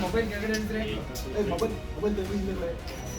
Mobile mobile mobile mobile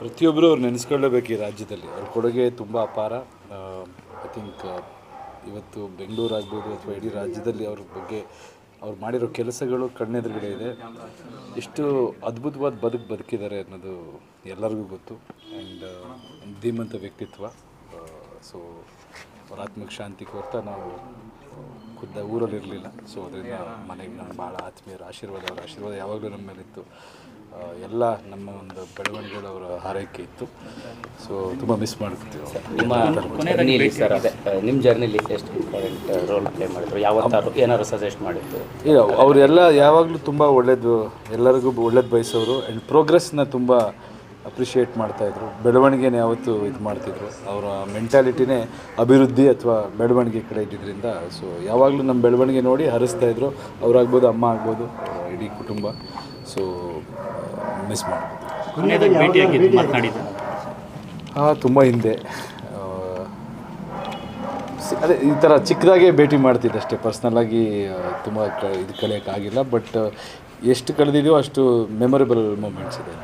ಪ್ರತಿಯೊಬ್ಬರು ಅವ್ರು ನೆನೆಸ್ಕೊಳ್ಳೇಬೇಕು ಈ ರಾಜ್ಯದಲ್ಲಿ. ಅವ್ರ ಕೊಡುಗೆ ತುಂಬ ಅಪಾರ. ಐ ಥಿಂಕ್ ಇವತ್ತು ಬೆಂಗಳೂರು ಆಗ್ಬೋದು ಅಥವಾ ಇಡೀ ರಾಜ್ಯದಲ್ಲಿ ಅವ್ರ ಬಗ್ಗೆ ಅವ್ರು ಮಾಡಿರೋ ಕೆಲಸಗಳು ಕಣ್ಣೆದುರುಗಡೆ ಇದೆ. ಎಷ್ಟು ಅದ್ಭುತವಾದ ಬದುಕು ಬದುಕಿದ್ದಾರೆ ಅನ್ನೋದು ಎಲ್ಲರಿಗೂ ಗೊತ್ತು. ಆ್ಯಂಡ್ ಧೀಮಂತ ವ್ಯಕ್ತಿತ್ವ. ಸೊ ಅವ್ರ ಆತ್ಮಕ್ಕೆ ಶಾಂತಿ ಕೊಡ್ತಾ ನಾವು ಖುದ್ದ ಊರಲ್ಲಿರಲಿಲ್ಲ. ಸೊ ಅದರಿಂದ ಮನೆಗೆ ನಾನು ಭಾಳ ಆತ್ಮೀಯರ ಆಶೀರ್ವಾದ, ಅವರ ಆಶೀರ್ವಾದ ಯಾವಾಗಲೂ ನಮ್ಮ ಮೇಲಿತ್ತು ಎಲ್ಲ ನಮ್ಮ ಒಂದು ಬೆಳವಣಿಗೆಗಳು ಅವರ ಹಾರೈಕೆ ಇತ್ತು. ಸೊ ತುಂಬ ಮಿಸ್ ಮಾಡ್ತೀವಿ ನಿಮ್ಮ ಸರ್ ಅದೇ ನಿಮ್ಮ ಜರ್ನಿಲಿ ಎಷ್ಟು ಇಂಪಾರ್ಟೆಂಟ್ ರೋಲ್ ಪ್ಲೇ ಮಾಡಿದ್ರು? ಯಾವತ್ತಾರು ಏನಾದ್ರು ಸಜೆಸ್ಟ್ ಮಾಡಿದ್ರು ಇಲ್ಲ ಅವರೆಲ್ಲ ಯಾವಾಗಲೂ ತುಂಬ ಒಳ್ಳೇದು ಎಲ್ಲರಿಗೂ ಒಳ್ಳೇದು ಬಯಸೋರು ಆ್ಯಂಡ್ ಪ್ರೋಗ್ರೆಸ್ನ ತುಂಬ ಅಪ್ರಿಷಿಯೇಟ್ ಮಾಡ್ತಾಯಿದ್ರು ಬೆಳವಣಿಗೆನ ಯಾವತ್ತೂ ಇದು ಮಾಡ್ತಿದ್ರು. ಅವರ ಮೆಂಟಾಲಿಟಿನೇ ಅಭಿವೃದ್ಧಿ ಅಥವಾ ಬೆಳವಣಿಗೆ ಕಡೆ ಇದ್ದಿದ್ದರಿಂದ ಸೊ ಯಾವಾಗಲೂ ನಮ್ಮ ಬೆಳವಣಿಗೆ ನೋಡಿ ಹರಿಸ್ತಾಯಿದ್ರು ಅವರಾಗ್ಬೋದು ಅಮ್ಮ ಆಗ್ಬೋದು ಇಡೀ ಕುಟುಂಬ. ಸೊ ಮಿಸ್ ಮಾಡ್ಬೋದು ಕೊನೆಯದಾಗಿ ಮಾತನಾಡಿದ್ದು? ತುಂಬ ಹಿಂದೆ. ಅದೇ ಈ ಥರ ಚಿಕ್ಕದಾಗೆ ಭೇಟಿ ಮಾಡ್ತಿದ್ದೆ ಅಷ್ಟೇ. ಪರ್ಸ್ನಲ್ಲಾಗಿ ತುಂಬ ಕ ಇದು ಕಳೆಯೋಕ್ಕಾಗಿಲ್ಲ ಬಟ್ ಎಷ್ಟು ಕಳೆದಿದೆಯೋ ಅಷ್ಟು ಮೆಮೊರೇಬಲ್ ಮೂಮೆಂಟ್ಸ್ ಇದೆ.